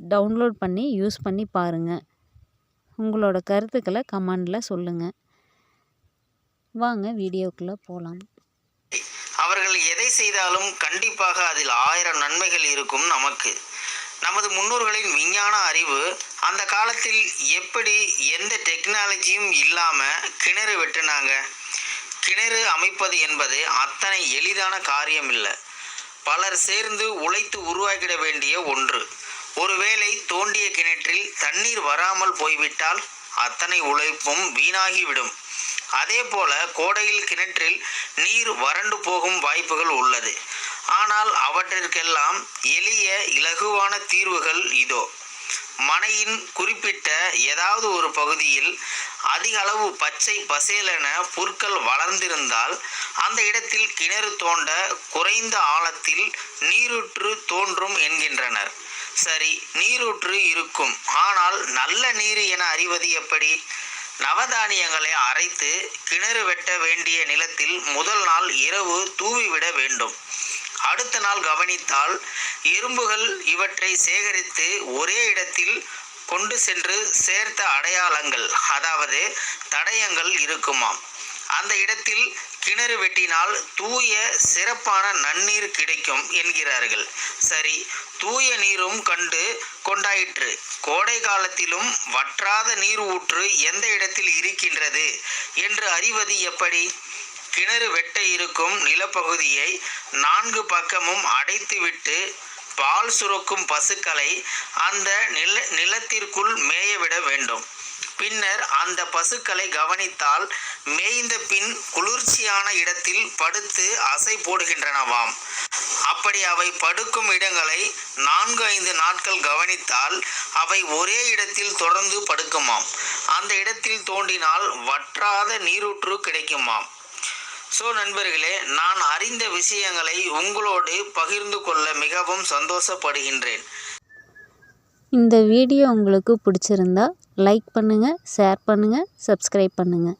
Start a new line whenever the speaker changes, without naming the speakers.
Download பண்ணி use பண்ணி பாருங்கள் உங்களோட கருத்துக்களை கமெண்டில் சொல்லுங்கள் வாங்க வீடியோக்குள்ளே போகலாம்
அவர்கள் எதை செய்தாலும் கண்டிப்பாக அதில் ஆயிரம் நன்மைகள் இருக்கும் நமக்கு. நமது முன்னோர்களின் விஞ்ஞான அறிவு அந்த காலத்தில் எப்படி எந்த டெக்னாலஜியும் இல்லாமல் கிணறு வெட்டினாங்க. கிணறு அமைப்பது என்பது அத்தனை எளிதான காரியம் இல்லை பலர் சேர்ந்து உழைத்து உருவாக்கிட வேண்டிய ஒன்று. ஒருவேளை தோண்டிய கிணற்றில் தண்ணீர் வராமல் போய்விட்டால் அத்தனை உழைப்பும் வீணாகிவிடும். அதே போல கோடையில் கிணற்றில் நீர் வறண்டு போகும் வாய்ப்புகள் உள்ளது. ஆனால் அவற்றிற்கெல்லாம் எளிய இலகுவான தீர்வுகள் இதோ. மனையின் குறிப்பிட்ட ஏதாவது ஒரு பகுதியில் அதிக அளவு பச்சை பசேலென புற்கள் வளர்ந்திருந்தால் அந்த இடத்தில் கிணறு தோண்ட குறைந்த ஆழத்தில் நீரூற்று தோன்றும் என்கின்றனர். சரி நீரூற்று இருக்கும். ஆனால் நல்ல நீர் என அறிவது எப்படி? நவதானியங்களை அரைத்து கிணறு வெட்ட வேண்டிய நிலத்தில் முதல் நாள் இரவு தூவிவிட வேண்டும். அடுத்த நாள் கவனித்தால் எறும்புகள் இவற்றை சேகரித்து ஒரே இடத்தில் கொண்டு சென்று சேர்த்த அடையாளங்கள் அதாவது தடயங்கள் இருக்குமாம். அந்த இடத்தில் கிணறு வெட்டினால் தூய சிறப்பான நன்னீர் கிடைக்கும் என்கிறார்கள். சரி தூய நீரும் கண்டு கொண்டாயிற்று. கோடை காலத்திலும் வற்றாத நீர் ஊற்று எந்த இடத்தில் இருக்கின்றது என்று அறிவது எப்படி? கிணறு வெட்ட இருக்கும் நிலப்பகுதியை நான்கு பக்கமும் அடைத்துவிட்டு பால் சுரக்கும் பசுக்களை அந்த நில நிலத்திற்குள் மேயவிட வேண்டும். பின்னர் அந்த பசுக்களை கவனித்தால் மேய்ந்த பின் குளிர்ச்சியான இடத்தில் படுத்து அசை போடுகின்றனவாம். அப்படி அவை படுக்கும் இடங்களை நான்கு ஐந்து நாட்கள் கவனித்தால் அவை ஒரே இடத்தில் தொடர்ந்து படுக்குமாம். அந்த இடத்தில் தோண்டினால் வற்றாத நீரூற்று கிடைக்குமாம். ஸோ நண்பர்களே நான் அறிந்த விஷயங்களை உங்களோடு பகிர்ந்து கொள்ள மிகவும் சந்தோஷப்படுகின்றேன்.
இந்த வீடியோ உங்களுக்கு பிடிச்சிருந்தா லைக் பண்ணுங்கள் ஷேர் பண்ணுங்கள் சப்ஸ்கிரைப் பண்ணுங்கள்